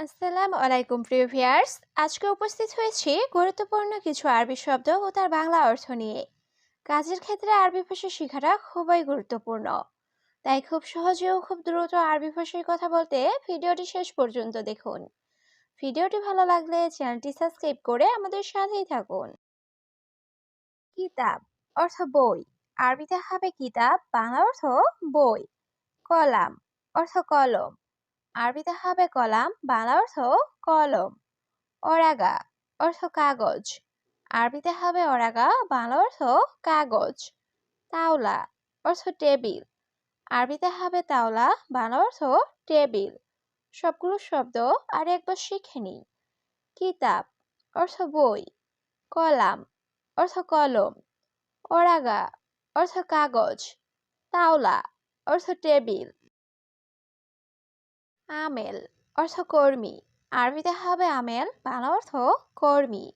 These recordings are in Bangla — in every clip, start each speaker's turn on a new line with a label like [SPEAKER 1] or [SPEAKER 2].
[SPEAKER 1] আসসালামু আলাইকুম, প্রিয় ভিউয়ার্স। আজকে উপস্থিত হয়েছি গুরুত্বপূর্ণ কিছু আরবি শব্দ ও তার বাংলা অর্থ নিয়ে। কাজের ক্ষেত্রে আরবি ভাষা শেখাটা খুবই গুরুত্বপূর্ণ। তাই খুব সহজে ও খুব দ্রুত আরবি ভাষায় কথা বলতে ভিডিওটি শেষ পর্যন্ত দেখুন। ভিডিওটি ভালো লাগলে চ্যানেলটি সাবস্ক্রাইব করে আমাদের সাথেই থাকুন। কিতাব, অর্থ বই। আরবিতে হবে কিতাব, বাংলা অর্থ বই। কলাম, অর্থ কলম। আরবিতে হবে কলাম, বাংলা অর্থ কলম। অরাগা অর্থ কাগজ। আরবিতে হবে অরাগা, বাংলা অর্থ কাগজ। তাওলা অর্থ টেবিল। আরবিতে হবে তাওলা, বাংলা অর্থ টেবিল। সবগুলো শব্দ আর একবার শিখে নিই কিতাব অর্থ বই। কলাম অর্থ কলম। অরাগা অর্থ কাগজ। তাওলা অর্থ টেবিল। আমেল অর্থ কর্মী। আরবিতে হবে আমেল, বাংলা অর্থ কর্মী।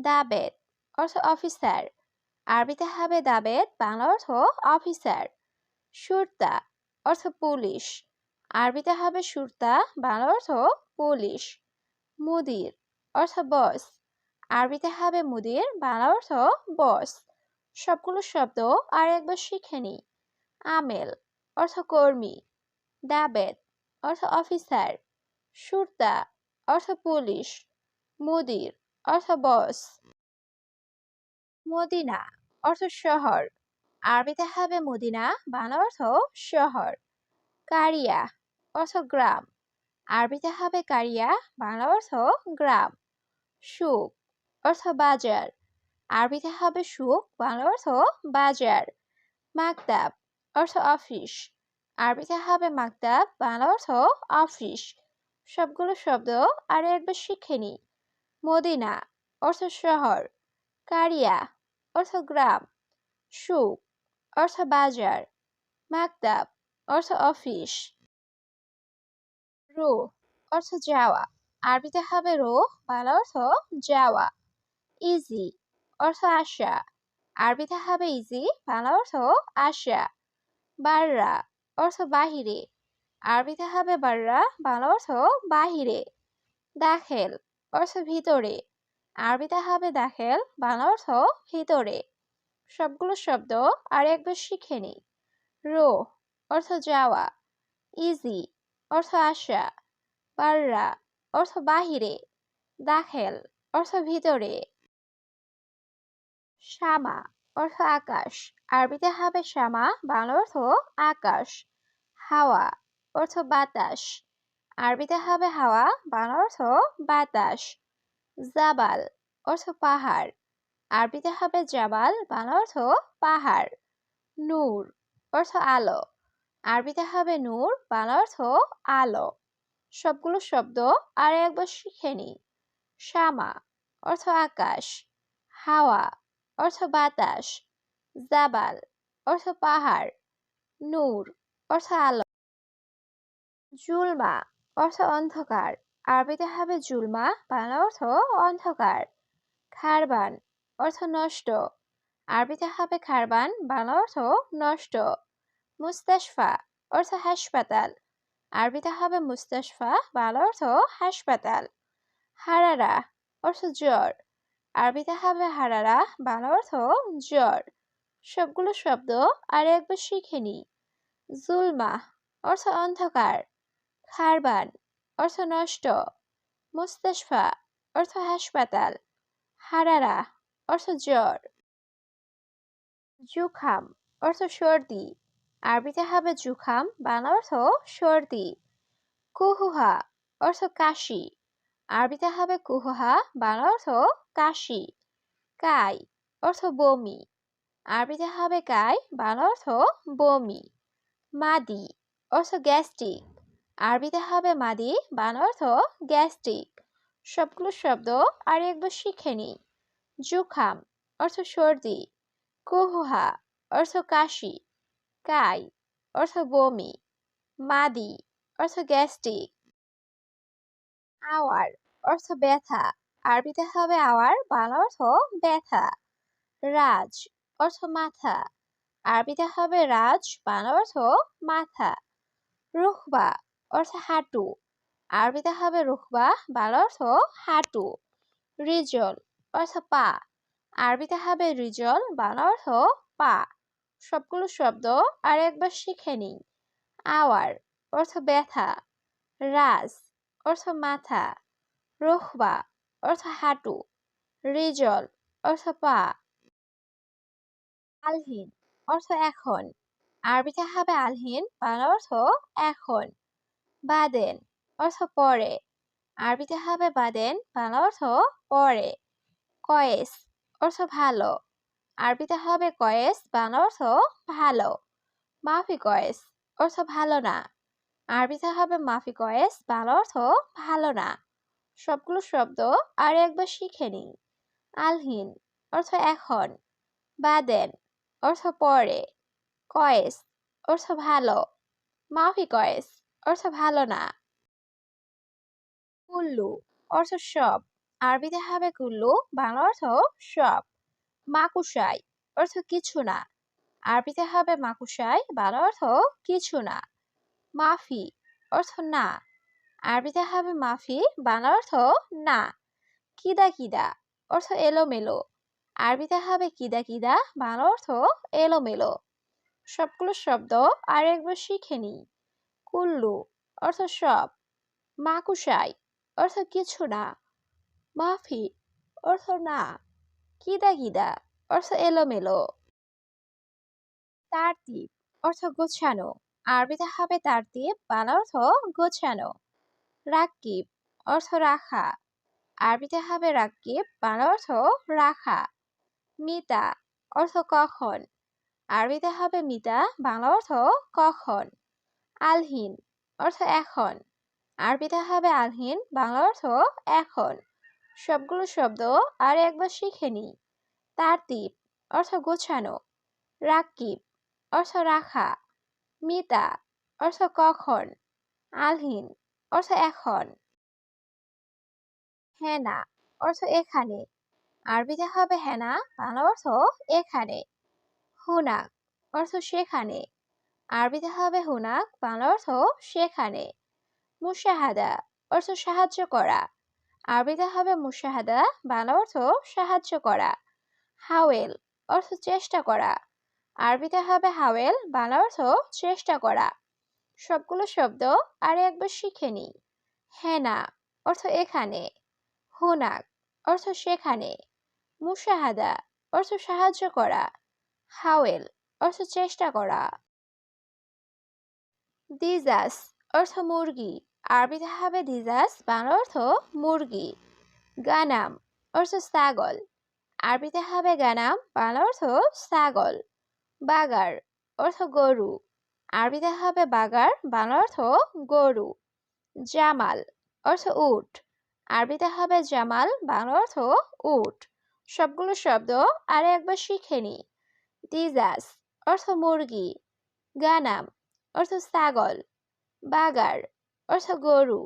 [SPEAKER 1] দাবেদ অর্থ অফিসার। আরবিতে হবে দাবেদ, বাংলা অর্থ অফিসার। সুরতা অর্থ পুলিশ। আরবিতে হবে সুরতা, বাংলা অর্থ পুলিশ। মুদির অর্থ বস। আরবিতে হবে মুদির, বাংলা অর্থ বস। সবগুলো শব্দ আর একবার শিখে নিই। আমেল অর্থ কর্মী। দাবেদ অর্থ অফিসার, সুরতা, অর্থ পুলিশ, মুদির, অর্থ বস। মদিনা, অর্থ শহর। আরবিতে হবে মদিনা, বাংলা অর্থ শহর। কারিয়া, অর্থ গ্রাম। আরবিতে হবে কারিয়া, বাংলা অর্থ গ্রাম। সুখ, অর্থ বাজার। আরবিতে হবে সুখ, বাংলা অর্থ বাজার। মাকতাব, অর্থ অফিস। আরবিতে হবে মাকতাব বাংলা অর্থ অফিস। সবগুলো শব্দ আর একবার শিখে নিই মদিনা, অর্থ শহর। কারিয়া, অর্থ গ্রাম। সুখ, অর্থ বাজার। মাকতাব অর্থ অফিস। রো, অর্থ যাওয়া। আরবিতে হবে রো, বাংলা অর্থ যাওয়া। ইজি, অর্থ আশা আরবিতে হবে ইজি, বাংলা অর্থ আশা বাররা অর্থ বাহিরে। আরবিতে হবে বাররা, বাংলা অর্থ বাহিরে। দাখেল, অর্থ ভিতরে। আরবিতে হবে দাখেল, বাংলা অর্থ ভিতরে। সবগুলো শব্দ আর একবার শিখে নিই। রো, অর্থ যাওয়া। ইজি, অর্থ আশা বাররা, অর্থ বাহিরে। দাখেল, অর্থ ভিতরে। শামা অর্থ আকাশ। আরবিতে হবে শ্যামা বাংলা অর্থ আকাশ। হাওয়া, অর্থ বাতাস। আরবিতে হবে হাওয়া বাংলা অর্থ বাতাস। জাবাল, অর্থ পাহাড়। আরবিতে হবে জাবাল বাংলা অর্থ পাহাড়। নূর, অর্থ আলো। আরবিতে হবে নূর বাংলা অর্থ আলো। সবগুলো শব্দ আর একবার শিখে নিই। শ্যামা, অর্থ আকাশ। হাওয়া অর্থ বাতাস, জাবাল, অর্থ পাহাড়, নূর, অর্থ আলো। জুলমা, অর্থ অন্ধকার। আরবিতে হবে জুলমা, বাংলা অর্থ অন্ধকার। খারবান, অর্থ নষ্ট। আরবিতে হবে খারবান, বাংলা অর্থ নষ্ট। মুস্তাশফা, অর্থ হাসপাতাল। আরবিতে হবে মুস্তাশফা, বাংলা অর্থ হাসপাতাল। হারারা, অর্থ জ্বর। আরবিতে হবে হারারা, বাংলা অর্থ জ্বর। সবগুলো শব্দ আর একবার শিখে নি। জুলমা, অর্থ অন্ধকার। খারবান, অর্থ নষ্ট। মুস্তাশফা, অর্থ হাসপাতাল। হারারা, অর্থ জ্বর। জুখাম, অর্থ সর্দি। আরবিতে হবে জুখাম, বাংলা অর্থ সর্দি। কুহুহা, অর্থ কাশি। আরবিতে হবে কুহা বাংলা অর্থ কাশি। কাই, অর্থ বমি। আরবিতে হবে কাই বাংলা অর্থ বমি। মাদি, অর্থ গ্যাস্ট্রিক। আরবিতে হবে মাদি বাংলা অর্থ গ্যাস্ট্রিক। সবগুলো শব্দ আর একবার শিখে নিই। জুখাম, অর্থ সর্দি। কুহুহা, অর্থ কাশি। কাই, অর্থ বমি। মাদি, অর্থ গ্যাস্ট্রিক। আওয়ার অর্থ ব্যথা। আরবিতে হবে আওয়ার, বাংলা অর্থ ব্যথা। রাজ, অর্থ মাথা। আরবিতে হবে রাজ, বাংলা অর্থ মাথা। রুখবা, অর্থ হাঁটু। আরবিতে হবে রুখবা, বাংলা অর্থ হাঁটু। রিজল, অর্থ পা। আরবিতে হবে রিজল, বাংলা অর্থ পা। সবগুলো শব্দ আর একবার শিখে নিই। আওয়ার, অর্থ ব্যথা। রাজ, অর্থ মাথা। রোহবা অর্থ হাঁটু, রিজল অর্থ পা, আলহীন অর্থ এখন। আরবিতে হবে আলহীন, বাংলা অর্থ এখন। বাদেন অর্থ পরে। আরবিতে হবে বাদেন, বাংলা অর্থ পরে। কয়েস অর্থ ভালো। আরবিতে হবে কয়েস, বাংলা অর্থ ভালো। মাফি কয়েস অর্থ ভালো না। আরবিতে হবে মাফি কয়েস, বাংলা অর্থ ভালো না। সবগুলো শব্দ আর একবার শিখে নিই। আলহিন অর্থ এখন, বাদেন অর্থ পরে, কয়েস অর্থ ভালো, মাফি কয়েস অর্থ ভালো না। কুল্লু অর্থ সব, আরবিতে হবে কুল্লু, বাংলা অর্থ সব, মাকুসাই অর্থ কিছু না, আরবিতে হবে মাকুসাই, বাংলা অর্থ কিছু না, মাফি অর্থ না। আরবিতে হবে মাফি বাংলা অর্থ না। কিদা কিদা, অর্থ এলোমেলো। আরবিতে হবে কিদা কিদা বাংলা অর্থ এলোমেলো। সবগুলো শব্দ আর একবার শিখে নিই। কুল্লু, অর্থ সব। মাকুসাই, অর্থ কিছু না। মাফি, অর্থ না। কিদা কিদা, অর্থ এলোমেলো। তারতিব, অর্থ গোছানো। আরবিতে হবে তারতিব বাংলা অর্থ গোছানো। রাকিব, অর্থ রাখা। আরবিতে হবে রাকিব, বাংলা অর্থ রাখা। মিতা, অর্থ কখন। আরবিতে হবে মিতা, বাংলা অর্থ কখন। আলহিন, অর্থ এখন। আরবিতে হবে আলহিন, বাংলা অর্থ এখন। সবগুলো শব্দ আর একবার শিখে নিই তারতিব অর্থ গোছানো। রাকিব, অর্থ রাখা। মিতা, অর্থ কখন। আলহিন অর্থ এখন? হেনা অর্থ এখানে। আরবিতে হবে হেনা বাংলা অর্থ এখানে। হুনাক, অর্থ সেখানে। আরবিতে হবে হুনাক, বাংলা অর্থ সেখানে। মুশাহাদা, অর্থ সাহায্য করা। আরবিতে হবে মুশাহাদা, বাংলা অর্থ সাহায্য করা। হাওয়েল, অর্থ চেষ্টা করা। আরবিতে হবে হাওয়েল, বাংলা অর্থ চেষ্টা করা। সবগুলো শব্দ আর একবার শিখে নিই। হেনা অর্থ এখানে। হুনাক অর্থ সেখানে। মুশাহাদা অর্থ সাহায্য করা। হাওয়েল অর্থ চেষ্টা করা। দিজাস অর্থ মুরগি। আরবিতে হবে দিজাস, বাংলা অর্থ মুরগি। গানাম অর্থ ছাগল। আরবিতে হবে গানাম, বাংলা অর্থ ছাগল। বাগার অর্থ গরু। আরবিতে হবে বাগার বাংলা অর্থ গরু। জামাল অর্থ উট। আরবিতে হবে জামাল বাংলা অর্থ উট। সবগুলো শব্দ আর একবার শিখে নি। দিজাস অর্থ মুরগি। গানাম অর্থ ছাগল। বাগার অর্থ গরু।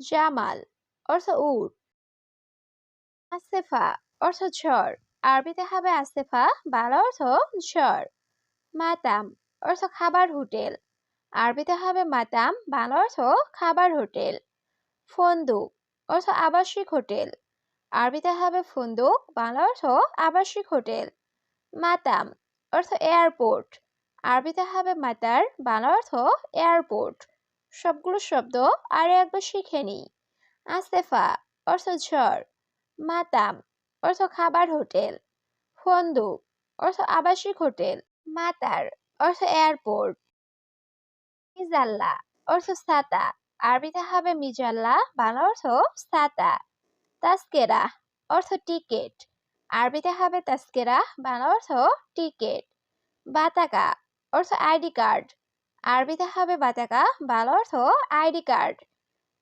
[SPEAKER 1] জামাল অর্থ উট। আসেফা অর্থ ঝড়। আরবিতে হবে আসেফা বাংলা অর্থ ঝড়। মাতাম অর্থ খাবার হোটেল। আরবিতে হবে মাতাম বাংলা অর্থ খাবার হোটেল। ফন্দুক, অর্থ আবাসিক হোটেল। আরবিতে হবে ফন্দুক, বাংলা অর্থ আবাসিক হোটেল। মাতাম, অর্থ এয়ারপোর্ট। আরবিতে হবে মাতার বাংলা অর্থ এয়ারপোর্ট। সবগুলো শব্দ আর একবার শিখে নিই। আসেফা অর্থ ঝড়। মাতাম, অর্থ খাবার হোটেল। ফন্দুক, অর্থ আবাসিক হোটেল। মাতার অর্থ এয়ারপোর্ট। মিজাল্লা, অর্থ ছাতা আরবিতে হবে মিজাল্লা, বাংলা অর্থ ছাতা তাস্কেরা, অর্থ টিকেট। আরবিতে হবে তাস্কেরা, বাংলা অর্থ টিকেট। বাতাকা, অর্থ আইডি কার্ড। আরবিতে হবে বাতাকা, বাংলা অর্থ আইডি কার্ড।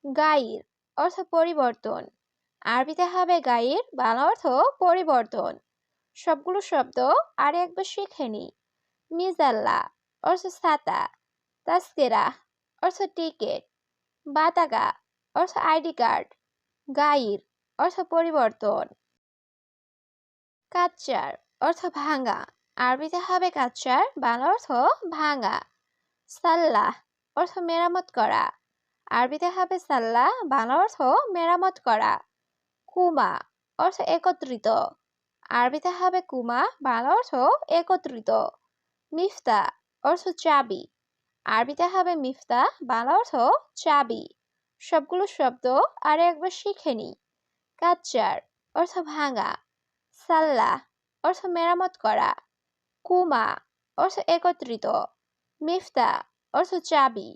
[SPEAKER 1] গাইর, অর্থ পরিবর্তন। আরবিতে হবে গাইর, বাংলা অর্থ পরিবর্তন। সবগুলো শব্দ আর একবার শিখে নিই। মিজাল্লা অর্থ ছাতা তাস্কেরা অর্থ টিকেট বাতাকা অর্থ আইডি কার্ড গাইর অর্থ পরিবর্তন কাচ্চার অর্থ ভাঙা আরবিতে হবে কাচ্চার বাংলা অর্থ ভাঙা সাল্লাহ অর্থ মেরামত করা আরবিতে হবে সাল্লা বাংলা অর্থ মেরামত করা কুমা অর্থ একত্রিত আরবিতে হবে কুমা বাংলা অর্থ একত্রিত মিফতা অর্থ চাবি। আরবিতে হবে মিফতা বাংলা অর্থ চাবি। সবগুলো শব্দ আর একবার শিখে নি কাচ্চার অর্থ ভাঙা। সাল্লা অর্থ মেরামত করা। কুমা অর্থ একত্রিত। মিফতা অর্থ চাবি।